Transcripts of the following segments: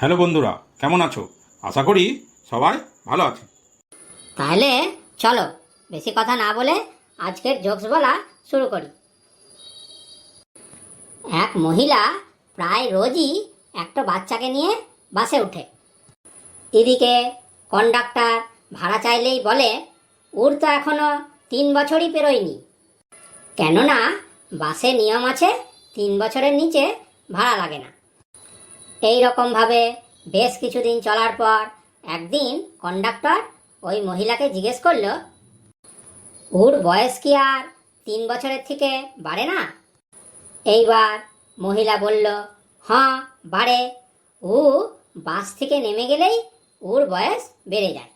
Hello বন্ধুরা, কেমন আছো? আশা করি সবাই ভালো আছে। তাহলে চলো, বেশি কথা না বলে আজকের জোকস বলা শুরু করি। এক মহিলা প্রায় রোজই একটা বাচ্চাকে নিয়ে বাসে ওঠে। এদিকে কন্ডাক্টর ভাড়া চাইলেই বলে, ওর তো এখনও তিন বছরই পেরোয়নি। কেননা বাসে নিয়ম আছে, তিন বছরের নিচে ভাড়া লাগে না। এই রকমভাবে বেশ কিছুদিন চলার পর একদিন কন্ডাক্টর ওই মহিলাকে জিজ্ঞেস করল, ওর বয়স কি আর তিন বছরের থেকে বাড়ে না? এইবার মহিলা বলল হ্যাঁ বাড়ে। ও বাস থেকে নেমে গেলেই ওর বয়স বেড়ে যায়।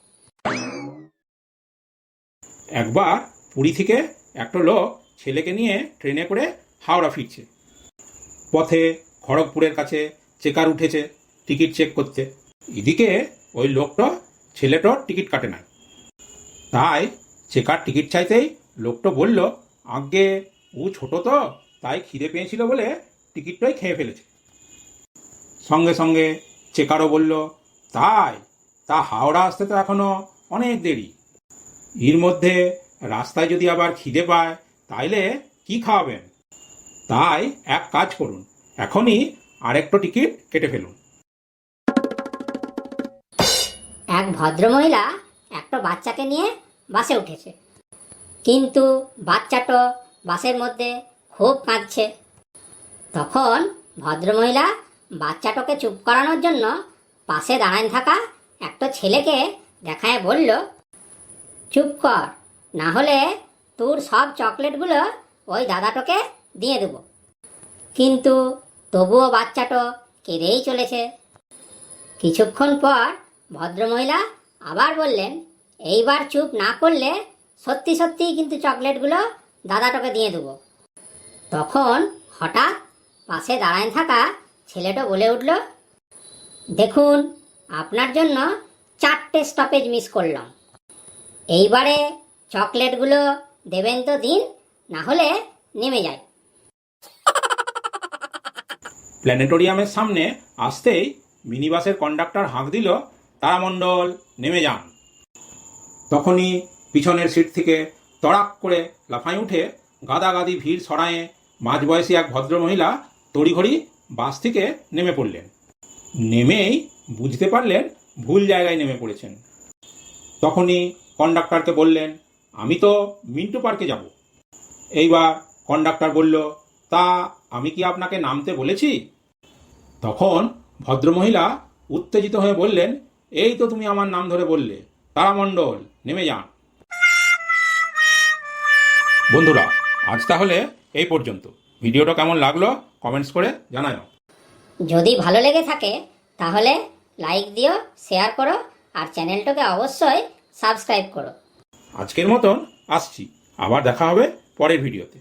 একবার পুরী থেকে একটা লোক ছেলেকে নিয়ে ট্রেনে করে হাওড়া ফিরছে। পথে খড়গপুরের কাছে চেকার উঠেছে, টিকিট চেক করতে। এদিকে ওই লোকটা ছেলেটার টিকিট কাটে নাই। তাই চেকার টিকিট চাইতেই লোকটা বলল আগে ও ছোট তো, তাই খিদে পেয়েছিল বলে টিকিটটাই খেয়ে ফেলেছে। সঙ্গে সঙ্গে চেকারও বলল, তাই, তা হাওড়া আসতে তো এখনও অনেক দেরি। এর মধ্যে রাস্তায় যদি আবার খিদে পায়, তাইলে কি খাওয়াবেন? তাই এক কাজ করুন, এখনই আরেকটা টিকিট কেটে ফেলুন। এক ভদ্রমহিলা একটা বাচ্চাকে নিয়ে বাসে উঠেছে। কিন্তু বাচ্চাটা বাসের মধ্যে খুব কাঁদছে। তখন ভদ্রমহিলা বাচ্চাটাকে চুপ করানোর জন্য পাশে দাঁড়ায় থাকা একটা ছেলেকে দেখায় বলল, চুপ কর, না হলে তোর সব চকলেটগুলো ওই দাদাটাকে দিয়ে দেবো। কিন্তু তবুও বাচ্চাটা কেঁদেই চলেছে। কিছুক্ষণ পর ভদ্রমহিলা আবার বললেন, এইবার চুপ না করলে সত্যি সত্যিই কিন্তু চকলেটগুলো দাদাটাকে দিয়ে দেবো। তখন হঠাৎ পাশে দাঁড়ায় থাকা ছেলেটা বলে উঠল, দেখুন, আপনার জন্য চারটে স্টপেজ মিস করলাম। এইবারে চকলেটগুলো দেবেন তো দিন, না হলে নেমে যায়। প্ল্যানেটোরিয়ামের সামনে আসতেই মিনি বাসের কন্ডাক্টর হাঁক দিল, তারামণ্ডল, নেমে যান। তখনই পিছনের সিট থেকে তড়াক করে লাফাই উঠে গাদাগাদি ভিড় সরায়ে মাঝবয়সী এক ভদ্রমহিলা তড়িঘড়ি বাস থেকে নেমে পড়লেন। নেমেই বুঝতে পারলেন ভুল জায়গায় নেমে পড়েছেন। তখনই কন্ডাক্টরকে বললেন, আমি তো মিন্টু পার্কে যাব। এইবার কন্ডাক্টর বলল তা আমি কি আপনাকে নামতে বলেছি? তখন ভদ্রমহিলা উত্তেজিত হয়ে বললেন এই তো তুমি আমার নাম ধরে বললে। তারামণ্ডল নেমে যান। বন্ধুরা আজ তাহলে এই পর্যন্ত। ভিডিওটা কেমন লাগল কমেন্টস করে জানাও যদি ভালো লেগে থাকে তাহলে লাইক দিও শেয়ার করো আর চ্যানেলটাকে অবশ্যই সাবস্ক্রাইব করো। আজকের মতন আসছি। আবার দেখা হবে পরের ভিডিওতে।